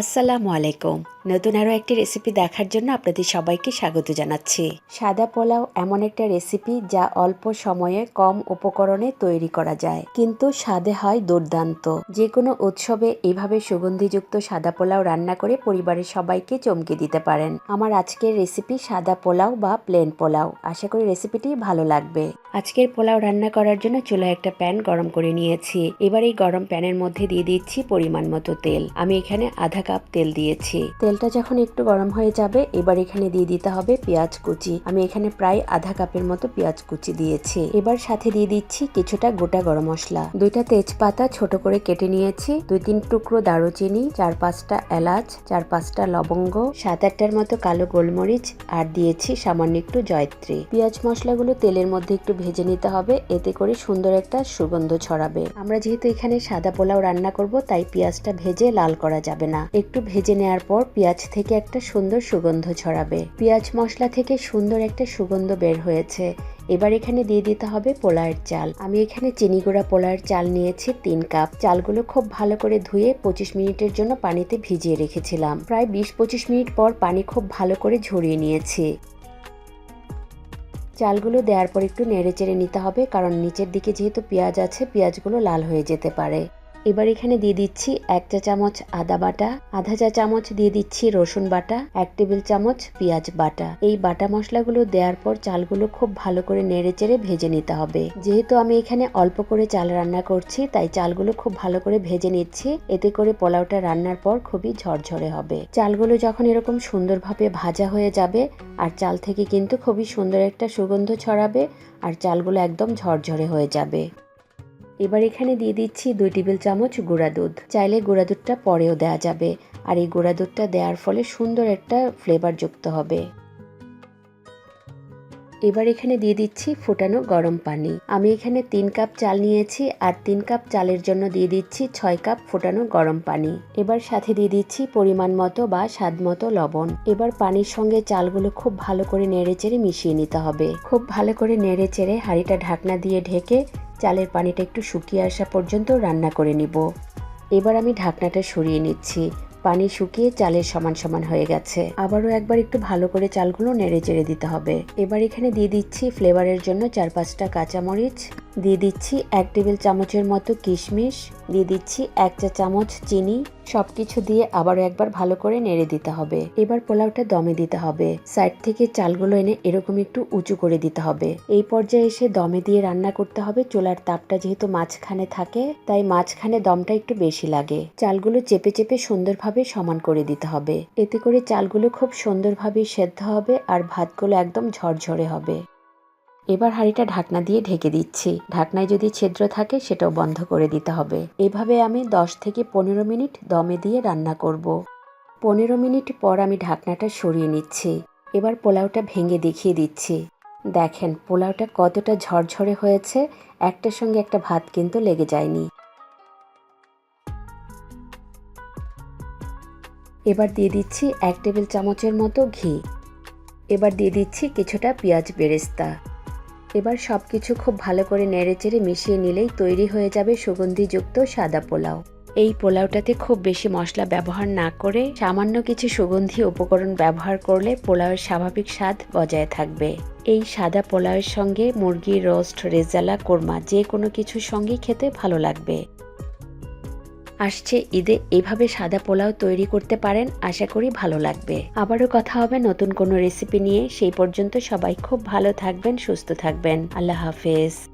আসসালামু আলাইকুম। নতুন আরও একটি রেসিপি দেখার জন্য আপনাদের সবাইকে স্বাগত জানাচ্ছি। সাদা পোলাও এমন একটা রেসিপি যা অল্প সময়ে কম উপকরণে তৈরি করা যায়, কিন্তু স্বাদে হয় দুর্দান্ত। যে কোনো উৎসবে এভাবে সুগন্ধিযুক্ত সাদা পোলাও রান্না করে পরিবারের সবাইকে চমকে দিতে পারেন। আমার আজকের রেসিপি সাদা পোলাও বা প্লেন পোলাও। আশা করি রেসিপিটি ভালো লাগবে। আজকের পোলাও রান্না করার জন্য চুলায় একটা প্যান গরম করে নিয়েছি। এবার এই গরম প্যানের মধ্যে দিয়ে দিচ্ছি পরিমাণ মতো তেল। আমি এখানে আধা কাপ তেল দিয়েছি। তেলটা যখন একটু গরম হয়ে যাবে, এবার এখানে দিয়ে দিতে হবে পেঁয়াজ কুচি। আমি এখানে প্রায় আধা কাপের মতো পেঁয়াজ কুচি দিয়েছি। এবার সাথে দিয়ে দিচ্ছি কিছুটা গোটা গরম মশলা। দুইটা তেজপাতা ছোট করে কেটে নিয়েছি। দুই তিন টুকরো দারুচিনি চার পাঁচটা এলাচ চার পাঁচটা লবঙ্গ সাত আটটার মতো কালো গোলমরিচ আর দিয়েছি সামান্য একটু জয়ত্রী। পেঁয়াজ মশলাগুলো তেলের মধ্যে একটু ভেজে নিতে হবে, এতে করে সুন্দর একটা সুগন্ধ ছড়াবে। আমরা যেহেতু এখানে সাদা পোলাও রান্না করব, তাই পেঁয়াজটা ভেজে লাল করা যাবে না। একটু ভেজে নেওয়ার পর পেঁয়াজ থেকে একটা সুন্দর সুগন্ধ ছড়াবে। পেঁয়াজ মশলা থেকে সুন্দর একটা সুগন্ধ বের হয়েছে। এবার এখানে দিয়ে দিতে হবে পোলাওয়ের চাল। আমি এখানে চিনি গুঁড়া পোলাওয়ের চাল নিয়েছি তিন কাপ। চালগুলো খুব ভালো করে ধুয়ে পঁচিশ মিনিটের জন্য পানিতে ভিজিয়ে রেখেছিলাম। প্রায় বিশ পঁচিশ মিনিট পর পানি খুব ভালো করে ঝরিয়ে নিয়েছি। চালগুলো দেওয়ার পর একটু নেড়ে চেড়ে নিতে হবে, কারণ নিচের দিকে যেহেতু পেঁয়াজ আছে, পেঁয়াজগুলো লাল হয়ে যেতে পারে। এবার এখানে দিয়ে দিচ্ছি এক চা চামচ আদা বাটা, আধা চা চামচ দিয়ে দিচ্ছি রসুন বাটা, এক টেবিল চামচ পেঁয়াজ বাটা। এই বাটা মশলাগুলো দেওয়ার পর চালগুলো খুব ভালো করে নেড়ে চেড়ে ভেজে নিতে হবে। যেহেতু আমি এখানে অল্প করে চাল রান্না করছি, তাই চালগুলো খুব ভালো করে ভেজে নিচ্ছি। এতে করে পোলাওটা রান্নার পর খুবই ঝরঝরে হবে। চালগুলো যখন এরকম সুন্দরভাবে ভাজা হয়ে যাবে, আর চাল থেকে কিন্তু খুবই সুন্দর একটা সুগন্ধ ছড়াবে, আর চালগুলো একদম ঝরঝরে হয়ে যাবে। এবার এখানে দিয়ে দিচ্ছি দুই টেবিল চামচ গুঁড়া দুধ। চাইলে গুঁড়া দুধটা পরেও দেওয়া যাবে। আর এই গুঁড়া দুধটা দেওয়ার ফলে সুন্দর একটা ফ্লেভার যুক্ত হবে। এবার এখানে দিয়ে দিচ্ছি ফুটানো গরম পানি। আমি এখানে তিন কাপ চাল নিয়েছি আর তিন কাপ চালের জন্য দিয়ে দিচ্ছি ছয় কাপ ফুটানো গরম পানি। এবার সাথে দিয়ে দিচ্ছি পরিমাণ মতো বা স্বাদ মতো লবণ। এবার পানির সঙ্গে চালগুলো খুব ভালো করে নেড়ে চেড়ে মিশিয়ে নিতে হবে। খুব ভালো করে নেড়ে চেড়ে হাঁড়িটা ঢাকনা দিয়ে ঢেকে চালের পানিটা একটু শুকিয়ে আসা পর্যন্ত রান্না করে নিব। এবার আমি ঢাকনাটা সরিয়ে নিচ্ছি। পানি শুকিয়ে চালের সমান সমান হয়ে গেছে। আবারও একবার একটু ভালো করে চালগুলো নেড়ে চেড়ে দিতে হবে। এবার এখানে দিয়ে দিচ্ছি ফ্লেভারের জন্য চার পাঁচটা কাঁচামরিচ দিয়ে দিচ্ছি এক টেবিল চামচের মতো কিশমিশ, দিয়ে দিচ্ছি এক চা চামচ চিনি, সবকিছু দিয়ে আবারও একবার ভালো করে নেড়ে দিতে হবে। এবার পোলাওটা দমে দিতে হবে। সাইড থেকে চালগুলো এনে এরকম একটু উঁচু করে দিতে হবে। এই পর্যায়ে এসে দমে দিয়ে রান্না করতে হবে। চোলার তাপটা যেহেতু মাঝখানে থাকে, তাই মাঝখানে দমটা একটু বেশি লাগে। চালগুলো চেপে চেপে সুন্দরভাবে সমান করে দিতে হবে। এতে করে চালগুলো খুব সুন্দরভাবে সেদ্ধ হবে আর ভাতগুলো একদম ঝরঝরে হবে। এবার হাঁড়িটা ঢাকনা দিয়ে ঢেকে দিচ্ছি। ঢাকনায় যদি ছিদ্র থাকে, সেটাও বন্ধ করে দিতে হবে। এভাবে আমি 10 থেকে পনেরো মিনিট দমে দিয়ে রান্না করব। পনেরো মিনিট পর আমি ঢাকনাটা সরিয়ে নিচ্ছি। এবার পোলাওটা ভেঙে দেখিয়ে দিচ্ছি। দেখেন, পোলাওটা কতটা ঝরঝরে হয়েছে। একটার সঙ্গে একটা ভাত কিন্তু লেগে যায়নি। এবার দিয়ে দিচ্ছি এক টেবিল চামচের মতো ঘি। এবার দিয়ে দিচ্ছি কিছুটা পেঁয়াজ বেরেস্তা। এবার সব কিছু খুব ভালো করে নেড়েচেড়ে মিশিয়ে নিলেই তৈরি হয়ে যাবে সুগন্ধিযুক্ত সাদা পোলাও। এই পোলাওটাতে খুব বেশি মশলা ব্যবহার না করে সামান্য কিছু সুগন্ধি উপকরণ ব্যবহার করলে পোলাওয়ের স্বাভাবিক স্বাদ বজায় থাকবে। এই সাদা পোলাওয়ের সঙ্গে মুরগির রোস্ট, রেজালা, কোরমা যে কোনো কিছুর সঙ্গেই খেতে ভালো লাগবে। আসছে ঈদে এভাবে সাদা পোলাও তৈরি করতে পারেন, আশা করি ভালো লাগবে। আবারও কথা হবে নতুন কোনো রেসিপি নিয়ে। সেই পর্যন্ত সবাই খুব ভালো থাকবেন, সুস্থ থাকবেন। আল্লাহ হাফেজ।